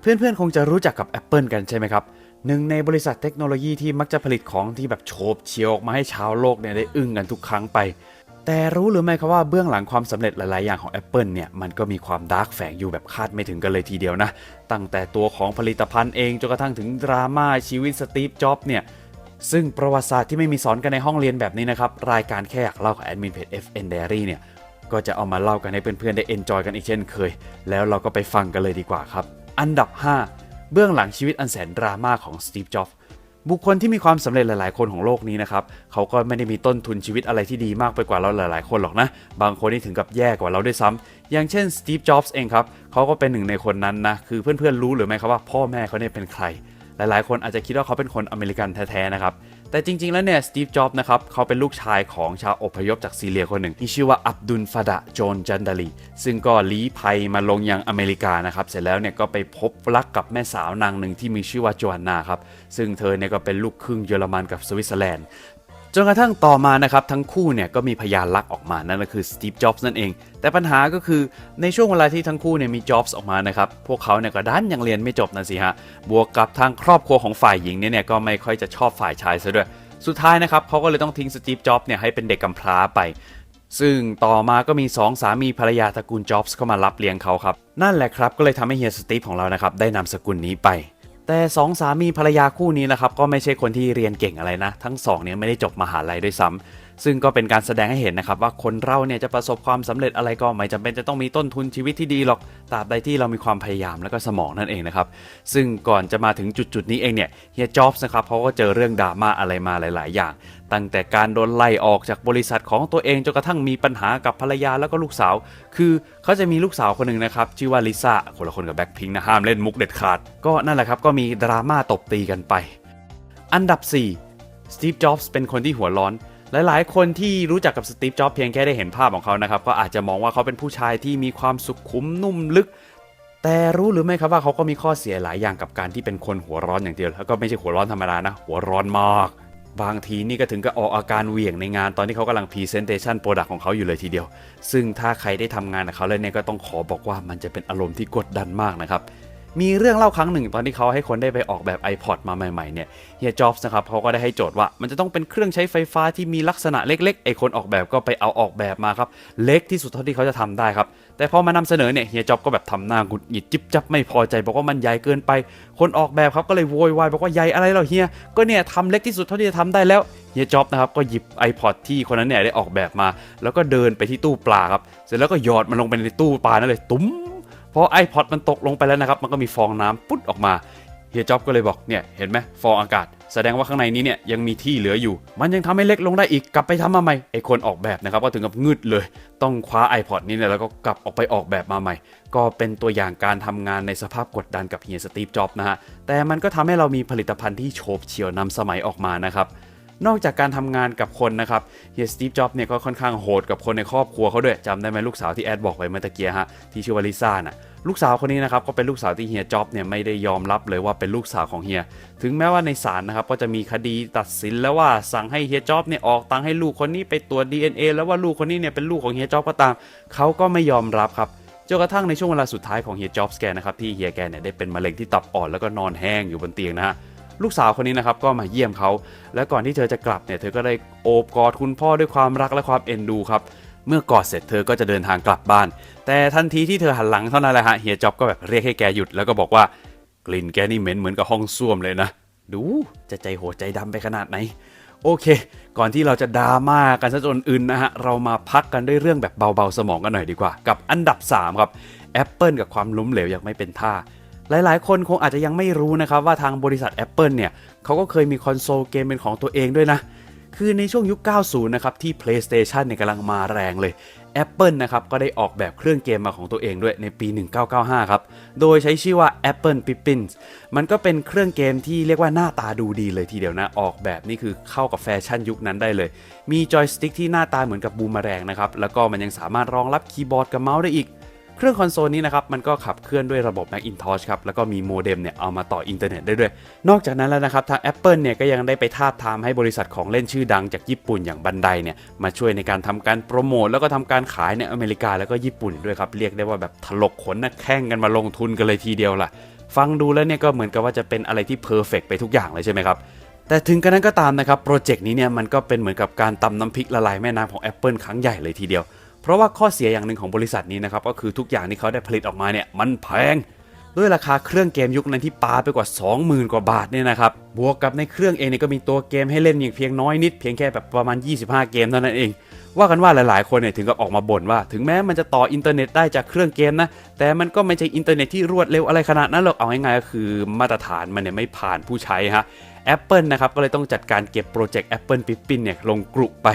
เพื่อนๆ คงจะรู้จักกับ Apple กันใช่ไหมครับ หนึ่งในบริษัทเทคโนโลยีที่มักจะผลิตของที่แบบโฉบเฉียวออกมาให้ชาวโลกเนี่ยได้อึ้งกันทุกครั้งไป แต่รู้หรือไม่ครับว่าเบื้องหลังความสำเร็จหลายๆ อย่างของ Apple เนี่ยมันก็มีความดาร์กแฝงอยู่แบบคาดไม่ถึงกันเลยทีเดียวนะ ตั้งแต่ตัวของผลิตภัณฑ์เองจนกระทั่งถึงดราม่าชีวิตสตีฟจ็อบส์เนี่ยซึ่งประวัติศาสตร์ที่ไม่มีสอนกันในห้องเรียนแบบนี้นะครับรายการแค่อยากเล่าของแอดมินเพจ FN Diary เนี่ยก็จะเอามาเล่ากันให้เพื่อนๆได้เอนจอยกันอีกเช่นเคย แล้วเราก็ไปฟังกันเลยดีกว่าครับ อันดับ 5 เบื้องหลังชีวิตอันแสนดราม่าของสตีฟ จ็อบส์ บุคคลที่มีความสำเร็จหลาย ๆ คนของโลกนี้นะครับ เขาก็ไม่ได้มีต้นทุนชีวิตอะไรที่ดีมากไปกว่าเราหลาย ๆ คนหรอกนะ บางคนนี่ถึงกับแย่กว่าเราด้วยซ้ำอย่างเช่นสตีฟ จ็อบส์เองครับ เขาก็เป็นหนึ่งในคนนั้นนะ คือเพื่อน ๆ รู้หรือไม่ครับว่าพ่อแม่เขาเนี่ยเป็นใคร หลาย ๆ คนอาจจะคิดว่าเขาเป็นคนอเมริกันแท้ ๆ นะครับ แต่จริง ๆ แล้วเนี่ยสตีฟ จ็อบส์นะครับ เขาเป็นลูกชายของชาวอพยพจากซีเรียคนหนึ่งที่ชื่อว่าอับดุลฟาดะโจนจันดาลี ซึ่งก็ลี้ภัยมาลงยังอเมริกานะครับ เสร็จแล้วเนี่ยก็ไปพบรักกับแม่สาวนางหนึ่งที่มีชื่อว่าโจฮันนาครับ ซึ่งเธอเนี่ยก็เป็นลูกครึ่งเยอรมันกับสวิตเซอร์แลนด์ จนกระทั่งต่อมานะครับทั้งคู่เนี่ยก็มีพยานลักษ์ออกมานั่นก็คือสตีฟ จ็อบส์นั่นเอง แต่ปัญหาก็คือในช่วงเวลาที่ทั้งคู่เนี่ยมีจ็อบส์ออกมานะครับ พวกเขาเนี่ยก็ดันยังเรียนไม่จบนะสิฮะ บวกกับทางครอบครัวของฝ่ายหญิงเนี่ยเนี่ยก็ไม่ค่อยจะชอบฝ่ายชายซะด้วย สุดท้ายนะครับเขาก็เลยต้องทิ้งสตีฟ จ็อบส์เนี่ยให้เป็นเด็กกำพร้าไปซึ่งต่อมาก็มี 2 สามีภรรยาตระกูลจ็อบส์เข้ามารับเลี้ยงเขาครับ นั่นแหละครับก็เลยทำให้เฮียสตีฟของเรานะครับได้นามสกุลนี้ไป แต่สองสามีภรรยาคู่นี้นะครับก็ไม่ใช่คนที่เรียนเก่งอะไรนะ ทั้งสองเนี่ยไม่ได้จบมหาลัยด้วยซ้ำ ซึ่งก็เป็นการแสดงให้เห็นนะครับว่าคนเราเนี่ยจะประสบความสำเร็จอะไรก็ไม่จำเป็นจะต้องมีต้นทุนชีวิตที่ดีหรอกตราบใดที่เรามีความพยายามและก็สมองนั่นเองนะครับซึ่งก่อนจะมาถึงจุดๆนี้เองเนี่ยเฮียจ็อบส์นะครับเขาก็เจอเรื่องดราม่าอะไรมาหลาย ๆ อย่างตั้งแต่การโดนไล่ออกจากบริษัทของตัวเองจนกระทั่งมีปัญหากับภรรยาแล้วก็ลูกสาว คือเขาจะมีลูกสาวคนหนึ่งนะครับ ชื่อว่าลิซ่าคนละคนกับแบ็คพิงนะห้ามเล่นมุกเด็ดขาด ก็นั่นแหละครับ ก็มีดราม่าตบตีกันไป อันดับ 4 สตีฟ จ็อบส์เป็นคนที่หัวร้อน หลายๆ คนที่รู้จักกับสตีฟ จ็อบเพียงแค่ได้เห็นภาพของเขานะครับ ก็อาจจะมองว่าเขาเป็นผู้ชายที่มีความสุขุมนุ่มลึก แต่รู้หรือไม่ครับว่าเขาก็มีข้อเสียหลายอย่างกับการที่เป็นคนหัวร้อนอย่างเดียว แล้วก็ไม่ใช่หัวร้อนธรรมดานะ หัวร้อนมาก บางทีนี่ก็ถึงกับออกอาการเหวี่ยงในงานตอนที่เขากำลังพรีเซนเตชันโปรดักต์ของเขาอยู่เลยทีเดียว ซึ่งถ้าใครได้ทำงานกับเขาเลยเนี่ยก็ต้องขอบอกว่ามันจะเป็นอารมณ์ที่กดดันมากนะครับ มีเรื่องเล่าครั้งหนึ่งตอนที่เขาให้คนได้ไปออกแบบ iPod มาใหม่ๆเนี่ยเฮียจ็อบส์นะครับเขาก็ได้ให้โจทย์ว่า มันจะต้องเป็นเครื่องใช้ไฟฟ้าที่มีลักษณะเล็กๆไอคนออกแบบก็ไปเอาออกแบบมาครับ เล็กที่สุดเท่าที่เขาจะทำได้ครับ แต่พอมานำเสนอเนี่ยเฮียจ็อบก็แบบทำหน้าหงุดหงิดจิบจับไม่พอใจ บอกว่ามันใหญ่เกินไป คนออกแบบครับก็เลยโวยวายบอกว่าใหญ่อะไรเราเฮียก็เนี่ยทำเล็กที่สุดเท่าที่จะทำได้แล้วเฮียจ็อบนะครับก็หยิบ iPod ที่คนนั้นเนี่ยได้ออกแบบมา แล้วก็เดินไปที่ตู้ปลาครับเสร็จแล้วก็หยอดมันลงไปในตู้ปลานั่นเลยตุ้ม พอ iPod มันตกลงไปแล้วนะครับ มันก็มีฟองน้ำปุ๊ดออกมาเฮียจ็อบก็เลยบอกเนี่ยเห็นไหมฟองอากาศ แสดงว่าข้างในนี้เนี่ยยังมีที่เหลืออยู่ มันยังทำให้เล็กลงได้อีกกลับไปทำมาใหม่ไอคนออกแบบนะครับก็ถึงกับงึดเลย ต้องคว้า iPod นี้เนี่ยแล้วก็กลับออกไปออกแบบมาใหม่ ก็เป็นตัวอย่างการทำงานในสภาพกดดันกับเฮียสตีฟจ็อบนะฮะแต่มันก็ทำให้เรามีผลิตภัณฑ์ที่โฉบเฉี่ยวนำสมัยออกมานะครับ นอกจากการทำงานกับคนนะครับเฮียสตีฟจ็อบเนี่ยก็ค่อนข้างโหดกับคนในครอบครัวเขาด้วยจำได้ไหมลูกสาวที่แอดบอกไปเมื่อตะเกียฮะที่ชื่อว่าลิซ่าน่ะลูกสาวคนนี้นะครับก็เป็นลูกสาวที่เฮียจ็อบเนี่ยไม่ได้ยอมรับเลยว่าเป็นลูกสาวของเฮีย ถึงแม้ว่าในศาลนะครับก็จะมีคดีตัดสินแล้วว่าสั่งให้เฮียจ็อบเนี่ยออกตังให้ลูกคนนี้ไปตรวจ DNA แล้วว่าลูกคนนี้เนี่ยเป็นลูกของเฮียจ็อบก็ตามเขาก็ไม่ยอมรับครับจนกระทั่งในช่วงเวลาสุดท้ายของเฮียจ็อบสแกนะครับที่เฮียแกเนี่ยได้เป็นมะเร็งที่ตับอ่อนแล้วก็นอนแห้งอยู่บนเตียงนะฮะ ลูกสาวคนนี้นะครับก็มาเยี่ยมเขา และก่อนที่เธอจะกลับเนี่ยเธอก็ได้โอบกอดคุณพ่อด้วยความรักและความเอ็นดูครับเมื่อกอดเสร็จเธอก็จะเดินทางกลับบ้าน แต่ทันทีที่เธอหันหลังเท่านั้นแหละฮะเฮียจ็อบก็แบบเรียกให้แกหยุดแล้วก็บอกว่ากลิ่นแกนี่เหม็นเหมือนกับห้องส้วมเลยนะ ดูจะใจโหดใจดำไปขนาดไหน โอเค ก่อนที่เราจะดราม่ากันซะจนอื่นนะฮะ เรามาพักกันด้วยเรื่องแบบเบาๆสมองกันหน่อยดีกว่า กับอันดับ 3 ครับ Apple กับความล้มเหลวอย่างไม่เป็นท่า หลายๆ คนคงอาจจะยังไม่รู้นะครับว่าทางบริษัท Apple เนี่ยเขาก็เคยมีคอนโซลเกมเป็นของตัวเองด้วยนะ คือในช่วงยุค 90 นะครับ ที่ PlayStation เนี่ยกำลังมาแรงเลย Apple นะครับก็ได้ออกแบบเครื่องเกมมาของตัวเองด้วยในปี 1995 ครับ โดยใช้ชื่อว่า Apple Pippins มันก็เป็นเครื่องเกมที่เรียกว่าหน้าตาดูดีเลยทีเดียวนะ ออกแบบนี่คือเข้ากับแฟชั่นยุคนั้นได้เลย มีจอยสติ๊กที่หน้าตาเหมือนกับบูมเมอแรงนะครับ แล้วก็มันยังสามารถรองรับคีย์บอร์ดกับเมาส์ได้อีก เครื่องคอนโซลนี้นะครับมันก็ขับเคลื่อนด้วยระบบ Macintosh ครับแล้วก็มีโมเด็มเนี่ยเอามาต่ออินเทอร์เน็ตได้ด้วย นอกจากนั้นแล้วนะครับทาง Apple เนี่ยก็ยังได้ไปทาบทามให้บริษัทของเล่นชื่อดังจากญี่ปุ่นอย่างบันไดเนี่ยมาช่วยในการทำการโปรโมทแล้วก็ทำการขายในอเมริกาแล้วก็ญี่ปุ่นด้วยครับเรียกได้ว่าแบบถลกขนนักแข่งกันมาลงทุนกันเลยทีเดียวล่ะฟังดูแล้วเนี่ยก็เหมือนกับว่าจะเป็นอะไรที่เพอร์เฟกไปทุกอย่างเลยใช่ไหมครับแต่ถึงกระนั้นก็ตามนะครับโปรเจกต์นี้เนี่ยมันก็เป็นเหมือนกับการตำน้ำพริกละลายแม่น้ำของ Apple ครั้งใหญ่เลยทีเดียว เพราะว่าข้อเสียอย่างหนึ่งของบริษัทนี้นะครับก็คือทุกอย่างที่เขาได้ผลิตออกมาเนี่ยมันแพงด้วยราคาเครื่องเกมยุคนั้นที่ปาไปกว่า 20,000 กว่าบาทเนี่ยนะครับบวกกับในเครื่องเองเนี่ยก็มีตัวเกมให้เล่นอย่างเพียงน้อยนิดเพียงแค่แบบประมาณ 25 เกมเท่านั้นเอง ว่ากันว่าหลายๆ คนเนี่ยถึงกับออกมาบ่นว่า ถึงแม้มันจะต่ออินเทอร์เน็ตได้จากเครื่องเกมนะแต่มันก็ไม่ใช่อินเทอร์เน็ตที่รวดเร็วอะไรขนาดนั้นหรอกเอาง่ายๆก็คือมาตรฐานมันเนี่ยไม่ผ่านผู้ใช้ฮะ Apple นะครับก็เลยต้องจัดการเก็บโปรเจกต์ Apple ปิปินเนี่ยลงกรุไป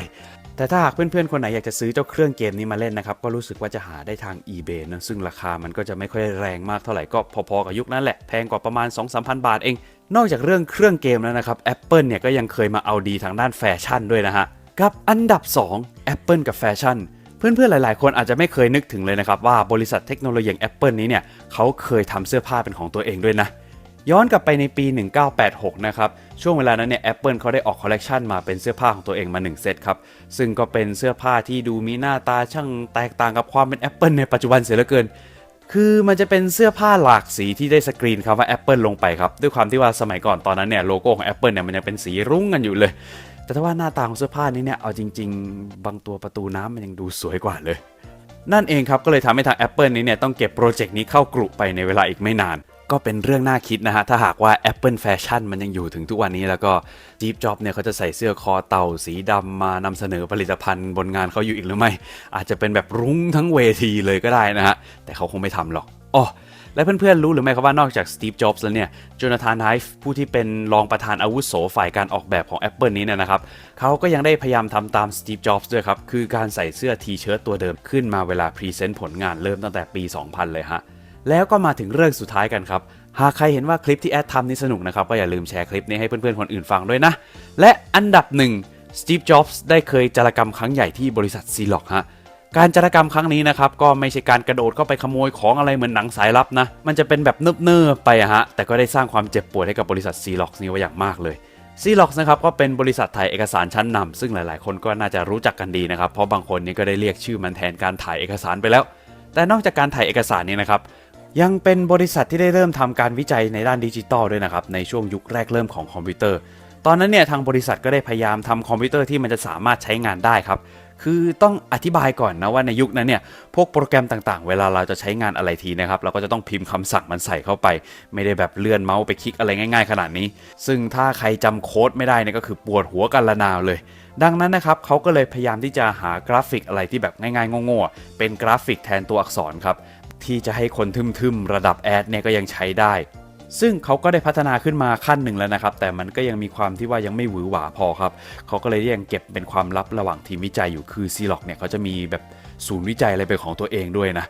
แต่ถ้าหากเพื่อนๆ คนไหนอยากจะซื้อเจ้าเครื่องเกมนี้มาเล่นนะครับ ก็รู้สึกว่าจะหาได้ทาง eBay นะซึ่งราคามันก็จะไม่ค่อยแรงมากเท่าไหร่ก็พอๆกับยุคนั้นแหละ แพงกว่าประมาณ 2-3,000 บาทเอง นอกจากเรื่องเครื่องเกมแล้วนะครับ Apple เนี่ยก็ยังเคยมาเอาดีทางด้านแฟชั่นด้วยนะฮะกับอันดับ 2 Apple กับแฟชั่นเพื่อนๆ หลายๆ คนอาจจะไม่เคยนึกถึงเลยนะครับ ว่าบริษัทเทคโนโลยีอย่าง Apple นี้เนี่ยเขาเคยทำเสื้อผ้าเป็นของตัวเองด้วยนะ ย้อนกลับไปในปี 1986 นะครับ ช่วงเวลานั้นเนี่ย Apple เขาได้ออกคอลเลกชันมาเป็นเสื้อผ้าของตัวเองมา 1 เซตครับ ซึ่งก็เป็นเสื้อผ้าที่ดูมีหน้าตาช่างแตกต่างกับความเป็น Apple ในปัจจุบันเสียเหลือเกิน คือมันจะเป็นเสื้อผ้าหลากสีที่ได้สกรีนคำว่า Apple ลงไปครับ ด้วยความที่ว่าสมัยก่อนตอนนั้นเนี่ยโลโก้ของ Apple เนี่ยมันยังเป็นสีรุ้งกันอยู่เลย แต่ถ้าว่าหน้าตาของเสื้อผ้านี้เนี่ยเอาจริง ๆ บางตัวประตูน้ำมันยังดูสวยกว่าเลย นั่นเองครับก็เลยทำให้ทาง Apple นี้เนี่ยต้องเก็บโปรเจกต์นี้เข้ากรุไปในเวลาอีกไม่นาน ก็เป็นเรื่องน่าคิดนะฮะ ถ้าหากว่า Apple Fashion มันยังอยู่ถึงทุกวันนี้แล้วก็ Steve Jobs เนี่ยเขาจะใส่เสื้อคอเต่าสีดำมานำเสนอผลิตภัณฑ์บนงานเขาอยู่อีกหรือไม่ อาจจะเป็นแบบรุ้งทั้งเวทีเลยก็ได้นะฮะ แต่เขาคงไม่ทำหรอกอ๋อและเพื่อนๆ รู้หรือไม่ครับว่านอกจากสตีฟ จ็อบส์แล้วเนี่ยโจนาธานไฮฟ์ผู้ที่เป็นรองประธานอาวุโสฝ่ายการออกแบบของ Apple นี้เนี่ยนะครับเขาก็ยังได้พยายามทำตามสตีฟ จ็อบส์ด้วยครับ คือการใส่เสื้อทีเชิ้ตตัวเดิมขึ้นมาเวลาพรีเซนต์ผลงานเริ่มตั้งแต่ปี 2000 เลยฮะ แล้วก็มาถึงเรื่องสุดท้ายกันครับ หากใครเห็นว่าคลิปที่แอดทำนี่สนุกนะครับ ก็อย่าลืมแชร์คลิปนี้ให้เพื่อนๆคนอื่นฟังด้วยนะ และอันดับหนึ่งสตีฟจ็อบส์ได้เคยจารกรรมครั้งใหญ่ที่บริษัทซีล็อกฮะการจารกรรมครั้งนี้นะครับก็ไม่ใช่การกระโดดเข้าไปขโมยของอะไรเหมือนหนังสายลับนะ มันจะเป็นแบบเนิบๆไปอะฮะแต่ก็ได้สร้างความเจ็บปวดให้กับบริษัท c ีล็อกนี้ไว้อย่างมากเลย c ีล็อกนะครับก็เป็นบริษัทถ่ายเอกสารชั้นนำซึ่งหลายๆ คนก็น่าจะรู้จักกันดีนะครับ เพราะบางคนนี่ก็ได้เรียกชื่อมันแทนการถ่ายเอกสารไปแล้ว แต่นอกจากการถ่ายเอกสารนี้นะครับ ยังเป็นบริษัทที่ได้เริ่มทำการวิจัยในด้านดิจิตอลด้วยนะครับ ในช่วงยุคแรกเริ่มของคอมพิวเตอร์ ตอนนั้นเนี่ยทางบริษัทก็ได้พยายามทำคอมพิวเตอร์ที่มันจะสามารถใช้งานได้ครับ คือต้องอธิบายก่อนนะว่าในยุคนั้นเนี่ยพวกโปรแกรมต่างๆ เวลาเราจะใช้งานอะไรทีนะครับ เราก็จะต้องพิมพ์คำสั่งมันใส่เข้าไป ไม่ได้แบบเลื่อนเมาส์ไปคลิกอะไรง่ายๆ ขนาดนี้ ซึ่งถ้าใครจำโค้ดไม่ได้เนี่ยก็คือปวดหัวกันละนาวเลยดังนั้นนะครับเขาก็เลยพยายามที่จะหากราฟิกอะไรที่แบบง่ายๆโง่ๆเป็นกราฟิกแทนตัวอักษรครับ ที่จะให้คนทึมๆระดับแอดเนี่ยก็ยังใช้ได้ ซึ่งเขาก็ได้พัฒนาขึ้นมาขั้นหนึ่งแล้วนะครับ แต่มันก็ยังมีความที่ว่ายังไม่หวือหวาพอครับ เขาก็เลยยังเก็บเป็นความลับระหว่างทีมวิจัยอยู่คือซีล็อกเนี่ยเขาจะมีแบบศูนย์วิจัยอะไรเป็นของตัวเองด้วยนะ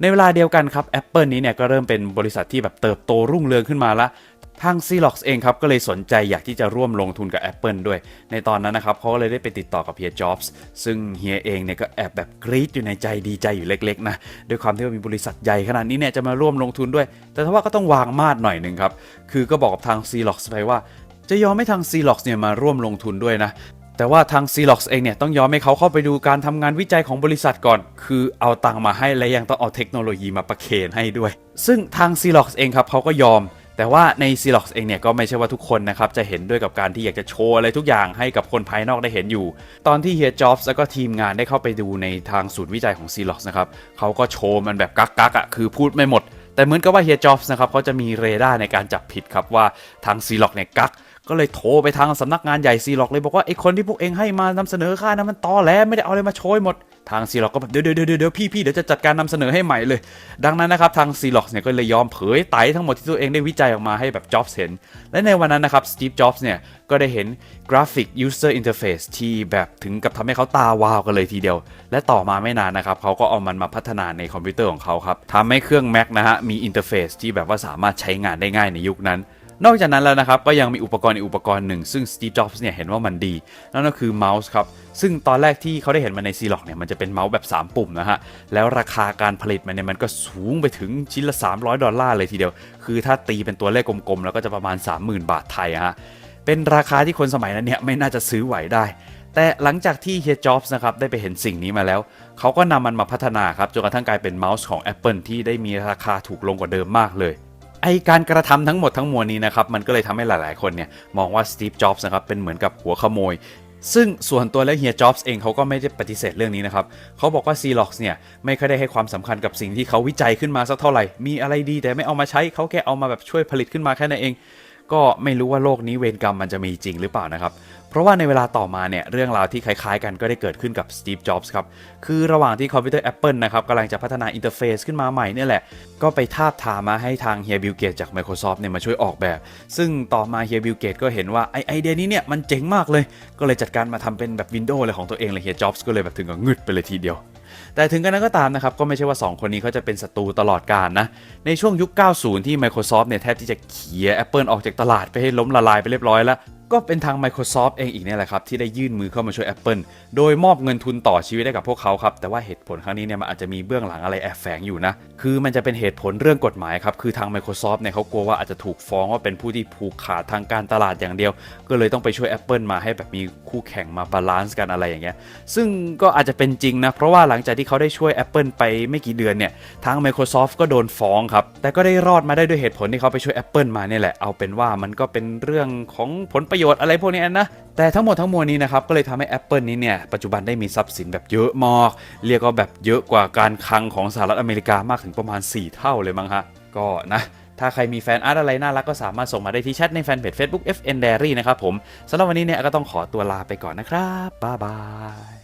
ในเวลาเดียวกันครับ Apple นี้เนี่ยก็เริ่มเป็นบริษัทที่แบบเติบโตรุ่งเรืองขึ้นมาละ ทาง c ีล็อกเองครับก็เลยสนใจอยากที่จะร่วมลงทุนกับ Apple ด้วย ในตอนนั้นนะครับเขาก็เลยได้ไปติดต่อกับเฮียจ็อบส์ซึ่งเฮียเองเนี่ยก็แอบแบบกรี๊ดอยู่ในใจดีใจอยู่เล็กๆนะด้วยความที่ว่ามีบริษัทใหญ่ขนาดนี้เนี่ยจะมาร่วมลงทุนด้วย แต่ถ้าว่าก็ต้องวางมาดหน่อยหนึ่งครับ คือก็บอกกับทาง c ีล็อกไปว่า จะยอมให้ทาง c ีล็อกเนี่ยมาร่วมลงทุนด้วยนะแต่ว่าทาง c ีล็อกเองเนี่ยต้องยอมให้เขาเข้าไปดูการทำงานวิจัยของบริษัทก่อน คือเอาตังค์มาให้และยังต้องเอาเทคโนโลยีมาประเคนให้ด้วย ซึ่งทาง c ีล็อกเองครับเขาก็ยอม แต่ว่าใน c ีล็อกเองเนี่ยก็ไม่ใช่ว่าทุกคนนะครับจะเห็นด้วยกับการที่อยากจะโชว์อะไรทุกอย่างให้กับคนภายนอกได้เห็นอยู่ ตอนที่เฮียจ็อบส์แล้วก็ทีมงานได้เข้าไปดูในทางศูนย์วิจัยของ c ีล็อกนะครับเขาก็โชว์มันแบบกักกักอะคือพูดไม่หมด แต่เหมือนกับว่าเฮียจ็อบส์นะครับเขาจะมีเรดาร์ในการจับผิดครับว่าทาง c ีล็อกเนี่ยกักก็เลยโทรไปทางสำนักงานใหญ่ซีล็อกเลยบอกว่าไอ้คนที่พวกเองให้มานำเสนอค่านะมันตอแหลไม่ได้เอาอะไรมาโชยหมด ทางซีล็อกก็แบบเดี๋ยวเดี๋ยวเดี๋ยวพี่พี่เดี๋ยวจะจัดการนำเสนอให้ใหม่เลย ดังนั้นนะครับทางซีล็อกเนี่ยก็เลยยอมเผยไตทั้งหมดที่ตัวเองได้วิจัยออกมาให้แบบจ็อบส์เห็น และในวันนั้นนะครับสตีฟจ็อบส์เนี่ยก็ได้เห็นกราฟิก user interface ที่แบบถึงกับทำให้เขาตาวาวกันเลยทีเดียว และต่อมาไม่นานนะครับเขาก็เอามันมาพัฒนาในคอมพิวเตอร์ของเขาครับทำให้เครื่อง Mac นะฮะมีอินเทอร์เฟซที่แบบว่าสามารถใช้งานได้ง่ายในยุคนั้น นอกจากนั้นแล้วนะครับก็ยังมีอุปกรณ์อีกอุปกรณ์หนึ่ง ซึ่ง Steve Jobs เนี่ยเห็นว่ามันดี นั่นก็คือเมาส์ครับ ซึ่งตอนแรกที่เขาได้เห็นมันในซีล็อกเนี่ยมันจะเป็นเมาส์แบบ 3 ปุ่มนะฮะ แล้วราคาการผลิตมันเนี่ยมันก็สูงไปถึงชิ้นละ 300 ดอลลาร์เลยทีเดียว คือถ้าตีเป็นตัวเลขกลมๆ แล้วก็จะประมาณ 30,000 บาทไทยอะฮะเป็นราคาที่คนสมัยนั้นเนี่ยไม่น่าจะซื้อไหวได้แต่หลังจากที่เฮียจ็อบส์นะครับได้ไปเห็นสิ่งนี้มาแล้ว เขาก็นำมันมาพัฒนาครับจนกระทั่งกลายเป็นเมาส์ของ Apple ที่ได้มีราคาถูกลงกว่าเดิมมากเลย ไอการกระทำทั้งหมดทั้งมวลนี้นะครับ มันก็เลยทำให้หลาย ๆ คนเนี่ย มองว่าสตีฟ จ็อบส์นะครับ เป็นเหมือนกับหัวขโมย ซึ่งส่วนตัวแล้วเฮียจ็อบส์เองเขาก็ไม่ได้ปฏิเสธเรื่องนี้นะครับ เขาบอกว่าซีล็อกเนี่ย ไม่ค่อยได้ให้ความสำคัญกับสิ่งที่เขาวิจัยขึ้นมาสักเท่าไหร่ มีอะไรดีแต่ไม่เอามาใช้เขาแค่เอามาแบบช่วยผลิตขึ้นมาแค่นั้นเอง ก็ไม่รู้ว่าโลกนี้เวรกรรมมันจะมีจริงหรือเปล่านะครับ เพราะว่าในเวลาต่อมาเนี่ยเรื่องราวที่คล้ายๆกันก็ได้เกิดขึ้นกับสตีฟ จ็อบส์ครับ คือระหว่างที่คอมพิวเตอร์ Apple นะครับกำลังจะพัฒนาอินเทอร์เฟซขึ้นมาใหม่เนี่ยแหละ ก็ไปทาบทามมาให้ทางเฮียบิลเกตจาก Microsoft เนี่ยมาช่วยออกแบบ ซึ่งต่อมาเฮียบิลเกตก็เห็นว่าไอไอเดียนี้เนี่ยมันเจ๋งมากเลย ก็เลยจัดการมาทำเป็นแบบวินโดว์เลยของตัวเองเลยเฮียจ็อบส์ก็เลยแบบถึงกับงึดไปเลยทีเดียว แต่ถึงกันนั้นก็ตามนะครับ ก็ไม่ใช่ว่า 2 คนนี้เขาจะเป็นศัตรูตลอดกาลนะ ในช่วงยุค 90 ที่ Microsoft เนี่ยแทบที่จะเขี่ย Apple ออกจากตลาดไปให้ล้มละลายไปเรียบร้อยแล้ว ก็เป็นทาง Microsoft เองอีกเนี่ยแหละครับที่ได้ยื่นมือเข้ามาช่วย Apple โดยมอบเงินทุนต่อชีวิตให้กับพวกเขาครับแต่ว่าเหตุผลครั้งนี้เนี่ยมันอาจจะมีเบื้องหลังอะไรแอบแฝงอยู่นะ คือมันจะเป็นเหตุผลเรื่องกฎหมายครับคือทาง Microsoft เนี่ยเขากลัวว่าอาจจะถูกฟ้องว่าเป็นผู้ที่ผูกขาดทางการตลาดอย่างเดียว ก็เลยต้องไปช่วย Apple มาให้แบบมีคู่แข่งมาบาลานซ์กันอะไรอย่างเงี้ยซึ่งก็อาจจะเป็นจริงนะเพราะว่าหลังจากที่เขาได้ช่วย Apple ไปไม่กี่เดือนเนี่ยทาง Microsoft ก็โดนฟ้องครับแต่ก็ได้รอดมาได้ด้วยเหตุผลที่เขาไปช่วย Apple มาเนี่ยแหละเอาเป็นว่ามันก็เป็นเรื่องของผลประโยชน์อะไรพวกนี้นะ แต่ทั้งหมดทั้งมวลนี้นะครับ ก็เลยทำให้ Apple นี้เนี่ย ปัจจุบันได้มีทรัพย์สินแบบเยอะมาก เรียกว่าแบบเยอะกว่าการคลังของสหรัฐอเมริกามากถึงประมาณ 4 เท่าเลยมั้งฮะ ก็นะถ้าใครมีแฟนอาร์ตอะไรน่ารักก็สามารถส่งมาได้ที่แชทในแฟนเพจ Facebook FN Diary นะครับผมสำหรับวันนี้เนี่ยก็ต้องขอตัวลาไปก่อนนะครับบ๊ายบาย